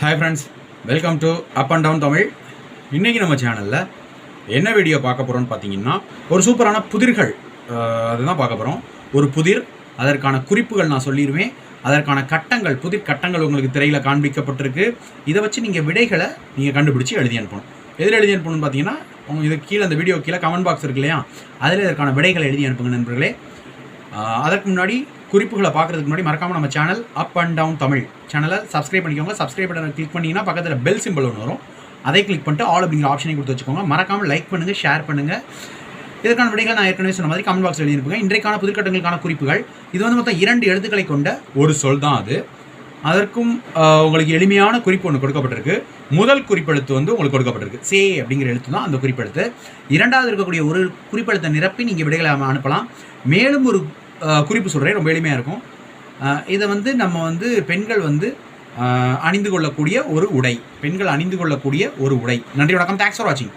Hi friends welcome to up and down Tamil இன்றைக்கி நம்ம சேனலில் என்ன வீடியோ பார்க்க போகிறோம்னு பார்த்தீங்கன்னா ஒரு சூப்பரான புதிர்கள் அதுதான் பார்க்க போகிறோம் ஒரு புதிர் அதற்கான குறிப்புகள் நான் சொல்லிடுவேன் அதற்கான கட்டங்கள் புதிர் கட்டங்கள் உங்களுக்கு திரையில் காண்பிக்கப்பட்டிருக்கு. இதை வச்சு நீங்கள் விடைகளை நீங்கள் கண்டுபிடிச்சி எழுதி அனுப்பணும். எதில் எழுதி அனுப்பணும்னு பார்த்தீங்கன்னா உங்கள் இது கீழே அந்த வீடியோ கீழே கமெண்ட் பாக்ஸ் இருக்கு இல்லையா? அதில் இதற்கான விடைகளை எழுதி அனுப்புங்க நண்பர்களே. அதற்கு முன்னாடி குறிப்புகளை பார்க்கறதுக்கு முன்னாடி மறக்காமல் நம்ம channel up and down Tamil சேனலை சப்ஸ்கிரைப் பண்ணிக்கோங்க. சப்ஸ்கிரைப் பட்டனை கிளிக் பண்ணிங்கன்னா பக்கத்தில் பெல் சிம்பிள் ஒன்று வரும். அதை கிளிக் பண்ணிட்டு ஆல் அப்படிங்கிற ஆப்ஷனை கொடுத்து வச்சுக்கோங்க. மறக்காமல் லைக் பண்ணுங்கள் ஷேர் பண்ணுங்கள் இதற்கான விடைகள் நான் ஏற்கனவே சொன்ன மாதிரி கமெண்ட் பாக்ஸ் எழுதியிருப்பேங்க இன்றைக்கான புதுக்கட்டங்களுக்கான குறிப்புகள். இது வந்து மொத்தம் இரண்டு எழுத்துக்களை கொண்ட ஒரு சொல் தான் அது. அதற்கும் உங்களுக்கு எளிமையான குறிப்பு ஒன்று கொடுக்கப்பட்டிருக்கு. முதல் குறிப்பெழுத்து வந்து உங்களுக்கு கொடுக்கப்பட்டிருக்கு. சே அப்படிங்கிற எழுத்து தான் அந்த குறிப்பெழுத்து. இரண்டாவது இருக்கக்கூடிய ஒரு குறிப்பெழுத்தை நிரப்பி நீங்கள் விடைகளை அனுப்பலாம். மேலும் ஒரு குறிப்பு சொல்கிறேன் ரொம்ப எளிமையாக இருக்கும். இதை வந்து நம்ம வந்து பெண்கள் வந்து அணிந்து கொள்ளக்கூடிய ஒரு உடை. பெண்கள் அணிந்து கொள்ளக்கூடிய ஒரு உடை. நன்றி வணக்கம். தேங்க்ஸ் ஃபார் வாட்சிங்